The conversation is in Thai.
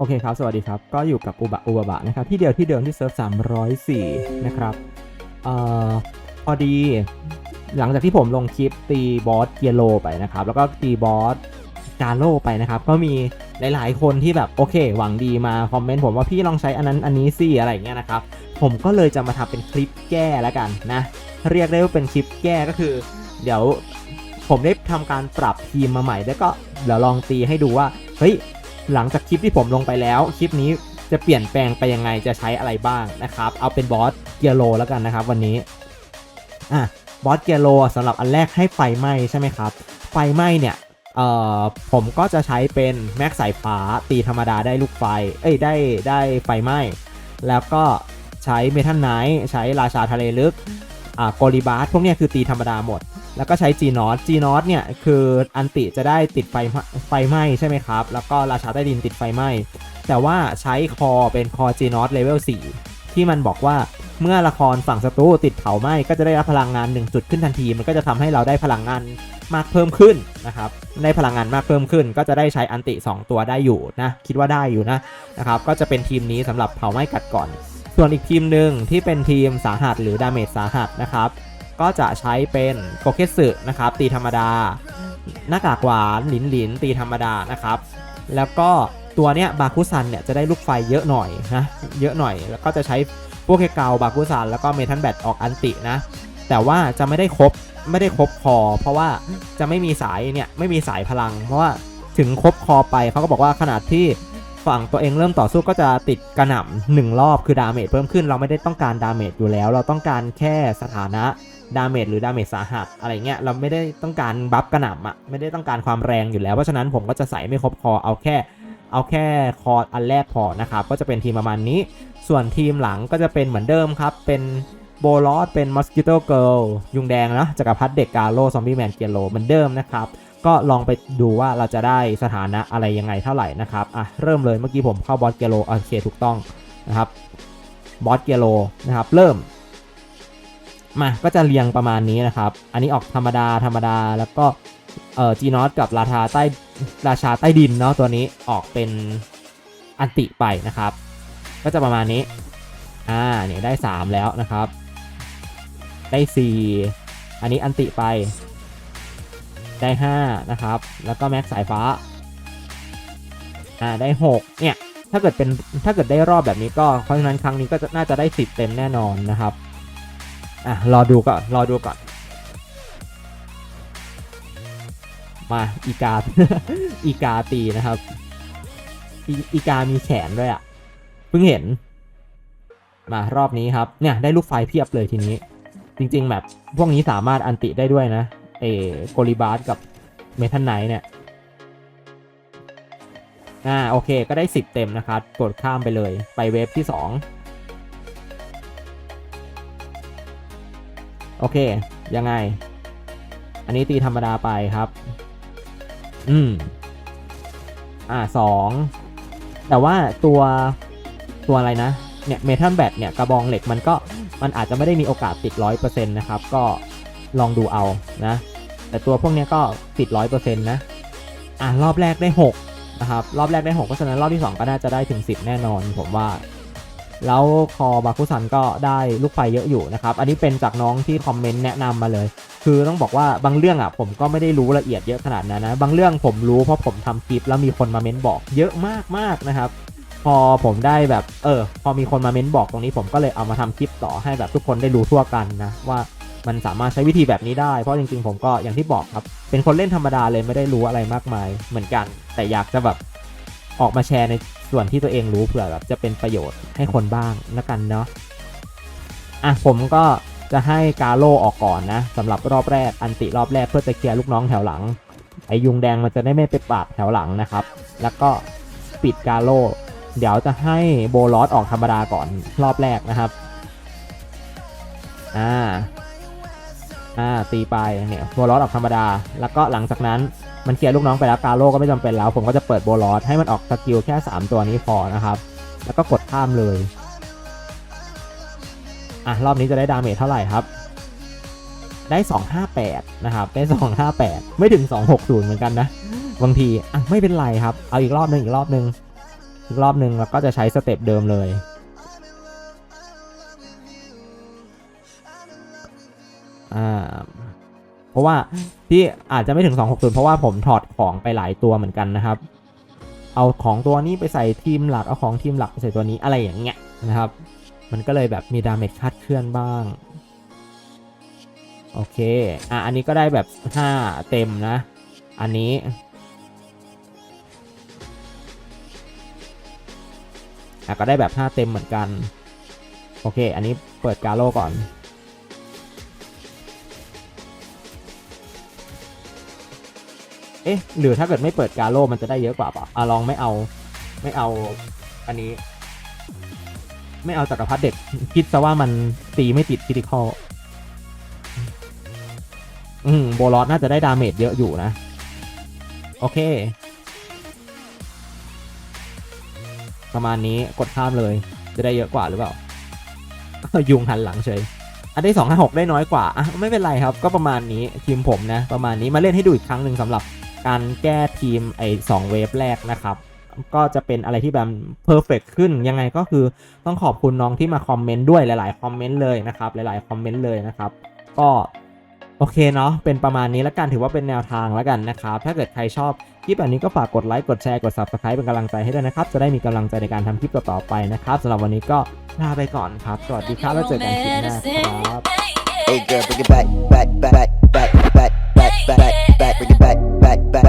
โอเคครับ สวัสดีครับ ก็อยู่กับอุบะอุบะบะนะครับ ที่เดียวที่เดิมที่เซิร์ฟ304 นะครับ เอ่อ พอดี หลังจากที่ผมลงคลิปตีบอสเกียโลไปนะครับ แล้วก็ตีบอสกาโลไปนะครับ ก็มีหลาย ๆ คนที่แบบโอเค หวังดีมาคอมเมนต์ผมว่าพี่ลองใช้อันนั้นอันนี้สิอะไรอย่างเงี้ยนะครับ ผมก็เลยจะมาทำเป็นคลิปแก้แล้วกันนะ เรียกได้ว่าเป็นคลิปแก้ก็คือ เดี๋ยวผมได้ทำการปรับทีมมาใหม่ แล้วก็เดี๋ยวลองตีให้ดูว่า เฮ้ย หลังจากคลิปที่ผมลงไปแล้ว คลิปนี้จะเปลี่ยนแปลงไปยังไงจะใช้อะไรบ้างนะครับ เอาเป็นบอสเกียโลแล้วกันนะครับ วันนี้อะบอสเกียโลสำหรับอันแรกให้ไฟไหม้ใช่ไหมครับ ไฟไหม้เนี่ยเอ่อผมก็จะใช้เป็นแม็กสายฟ้าตีธรรมดาได้ลูกไฟ เอ้ยได้ได้ไฟไหม้ แล้วก็ใช้เมทัลไนท์ใช้ราชาทะเลลึกอ่าโกลิบาสพวกนี้คือตีธรรมดาหมด แล้วก็ใช้ G n o t G n o t เนี่ยคืออันติจะได้ติดไฟไฟไหม้ใช่ไหมครับ แล้วก็ราชาใต้ดินติดไฟไหม้ แต่ว่าใช้คอเป็นคอ G n o t level 4ที่มันบอกว่าเมื่อละครฝั่งศัตรูติดเผาไหม้ก็จะได้รับพลังงาน 1 จุดขึ้นทันที มันก็จะทำให้เราได้พลังงานมากเพิ่มขึ้นนะครับได้พลังงานมากเพิ่มขึ้น ก็จะได้ใช้อันติ 2 ตัวได้อยู่นะ คิดว่าได้อยู่นะนะครับ ก็จะเป็นทีมนี้สำหรับเผาไหม้กัดก่อน ส่วนอีกทีมหนึ่งที่เป็นทีมสาหัสหรือดาเมจสาหัสนะครับ ก็จะใช้เป็นโปเกสึนะครับตีธรรมดา หน้ากากหวานหลินหลินตีธรรมดานะครับ แล้วก็ตัวเนี้ยบาคุซันเนี่ยจะได้ลูกไฟเยอะหน่อยนะเยอะหน่อย แล้วก็จะใช้พวกเคเกาบาคุซันแล้วก็เมทัลแบตออกอันตินะ แต่ว่าจะไม่ได้ครบไม่ได้ครบคอ เพราะว่าจะไม่มีสายเนี่ยไม่มีสายพลัง เพราะว่าถึงครบคอไปเขาก็บอกว่าขนาดที่ฝั่งตัวเองเริ่มต่อสู้ก็จะติดกระหน่ำหนึ่งรอบคือดาเมจเพิ่มขึ้น เราไม่ได้ต้องการดาเมจอยู่แล้ว เราต้องการแค่สถานะ ดาเมจหรือดาเมจสาหัสอะไรเงี้ยเราไม่ได้ต้องการบัฟกระหน่ำอะไม่ได้ต้องการความแรงอยู่แล้ว เพราะฉะนั้นผมก็จะใส่ไม่ครบคอเอาแค่เอาแค่คออันแรกพอนะครับ ก็จะเป็นทีมประมาณนี้ ส่วนทีมหลังก็จะเป็นเหมือนเดิมครับ เป็นโบลอสเป็นมอสกิโตเกิลยุงแดงนะจักรพรรดิเด็กกาโลซอมบี้แมนเกียโลเหมือนเดิมนะครับ ก็ลองไปดูว่าเราจะได้สถานะอะไรยังไงเท่าไหร่นะครับอะเริ่มเลยเมื่อกี้ผมเข้าบอสเกียโลโอเคถูกต้องนะครับบอสเกียโลนะครับเริ่ม มาก็จะเรียงประมาณนี้นะครับ อันนี้ออกธรรมดาธรรมดาแล้วก็เอ่อจีนอสกับราชาใต้ราชาใต้ดินเนาะตัวนี้ออกเป็นอันติไปนะครับ ก็จะประมาณนี้ อ่าเนี่ยได้ 3 แล้วนะครับ ได้ 4 อันนี้อันติไป ได้ 5 นะครับ แล้วก็แม็กสายฟ้า อ่าได้ 6 เนี่ย ถ้าเกิดเป็นถ้าเกิดได้รอบแบบนี้ก็เพราะฉะนั้นครั้งนี้ก็จะน่าจะได้ 10 เต็มแน่นอนนะครับ อะรอดูก่อนรอดูก่อน มาอีกา อีกาตีนะครับอีอีกามีแขนด้วยอะ่ะเพิ่งเห็น มารอบนี้ครับ เนี่ยได้ลูกไฟเพียบเลยทีนี้ จริง ๆ แบบพวกนี้สามารถอันติได้ด้วยนะเอโกลิบาร์กับเมทันไนเนี่ยอ่าโอเคก็ได้ 10 เต็มนะครับ กดข้ามไปเลยไปเวฟที่ 2 โอเค ยังไง อันนี้ตีธรรมดาไปครับ อืม อ่าสอง แต่ว่าตัวตัวอะไรนะ เนี่ยเมทัลแบตเนี่ยกระบองเหล็กมันก็มันอาจจะไม่ได้มีโอกาสติดร้อยเปอร์เซ็นต์นะครับ ก็ลองดูเอานะ แต่ตัวพวกนี้ก็ติดร้อยเปอร์เซ็นต์นะ อ่ารอบแรกได้หกนะครับ รอบแรกได้หกเพราะฉะนั้นรอบที่สองก็น่าจะได้ถึงสิบแน่นอน ผมว่า แล้วคอบาคุซันก็ได้ลูกไฟเยอะอยู่นะครับ อันนี้เป็นจากน้องที่คอมเมนต์แนะนำมาเลย คือต้องบอกว่าบางเรื่องอะผมก็ไม่ได้รู้ละเอียดเยอะขนาดนั้นนะ บางเรื่องผมรู้เพราะผมทำคลิปแล้วมีคนมาเม้นบอกเยอะมากมากๆนะครับ พอผมได้แบบเออ พอมีคนมาเม้นบอกตรงนี้ผมก็เลยเอามาทำคลิปต่อให้แบบทุกคนได้รู้ทั่วกันนะว่ามันสามารถใช้วิธีแบบนี้ได้ เพราะจริงๆ ผมก็อย่างที่บอกครับ เป็นคนเล่นธรรมดาเลยไม่ได้รู้อะไรมากมายเหมือนกัน แต่อยากจะแบบ ออกมาแชร์ในส่วนที่ตัวเองรู้เผื่อแบบจะเป็นประโยชน์ให้คนบ้างแล้วกันเนาะอะผมก็จะให้กาโลออกก่อนนะสำหรับรอบแรกอันติรอบแรกเพื่อจะเคลียร์ลูกน้องแถวหลัง ไอยุงแดงมันจะได้ไม่ไปปาดแถวหลังนะครับ แล้วก็ปิดกาโลเดี๋ยวจะให้โบลอสออกธรรมดาก่อนรอบแรกนะครับอ่าอ่าตีไปเนี่ยโบลอสออกธรรมดา แล้วก็หลังจากนั้น มันเคลียร์ลูกน้องไปแล้วกาโลก็ไม่จำเป็นแล้ว ผมก็จะเปิดโบลอสให้มันออกสกิลแค่ 3 ตัวนี้พอนะครับ แล้วก็กดข้ามเลย อะ รอบนี้จะได้ดาเมจเท่าไหร่ครับ ได้ 258 นะครับ ได้ 258 ไม่ถึง 260 เหมือนกันนะ บางที อะ ไม่เป็นไรครับ เอาอีกรอบหนึ่งอีกรอบหนึ่งอีกรอบหนึ่งแล้วก็จะใช้สเต็ปเดิมเลยอ่าเพราะว่า ที่อาจจะไม่ถึง 260 เพราะว่าผมถอดของไปหลายตัวเหมือนกันนะครับ เอาของตัวนี้ไปใส่ทีมหลัก เอาของทีมหลักไปใส่ตัวนี้อะไรอย่างเงี้ยนะครับ มันก็เลยแบบมีดาเมจคาดเคลื่อนบ้าง โอเค อะ อันนี้ก็ได้แบบ 5 เต็มนะ อันนี้อะก็ได้แบบ 5 เต็มเหมือนกัน โอเค อันนี้เปิดกาโลก่อน เอ๊ะ หรือถ้าเกิดไม่เปิดกาโลมันจะได้เยอะกว่าป่ะอะลองไม่เอา ไม่เอา อันนี้ ไม่เอาจักรพรรดิเด็ก คิดซะว่ามันตีไม่ติดคิติคอลอืม โบลอสน่าจะได้ดาเมจเยอะอยู่นะ โอเค ประมาณนี้กดข้ามเลย จะได้เยอะกว่าหรือเปล่า ยุงหันหลังเฉยอันได้สองห้าหกได้น้อยกว่าอะไม่เป็นไรครับ ก็ประมาณนี้ทีมผมนะ ประมาณนี้มาเล่นให้ดูอีกครั้งหนึ่งสำหรับ การแก้ทีมไอ้สองเวฟแรกนะครับ ก็จะเป็นอะไรที่แบบเพอร์เฟกขึ้น ยังไงก็คือต้องขอบคุณน้องที่มาคอมเมนต์ด้วยหลายๆคอมเมนต์เลยนะครับ หลายๆคอมเมนต์เลยนะครับ ก็โอเคเนาะ เป็นประมาณนี้แล้วกัน ถือว่าเป็นแนวทางแล้วกันนะครับ ถ้าเกิดใครชอบคลิปแบบนี้ก็ฝากกดไลค์ กดแชร์ กด subscribe เป็นกำลังใจให้ด้วยนะครับ จะได้มีกำลังใจในการทำคลิปต่อๆไปนะครับสำหรับวันนี้ก็ลาไปก่อนครับ สวัสดีครับ แล้วเจอกันคลิปหน้าครับ Hey girl, bring it back, back, back, back, back, back,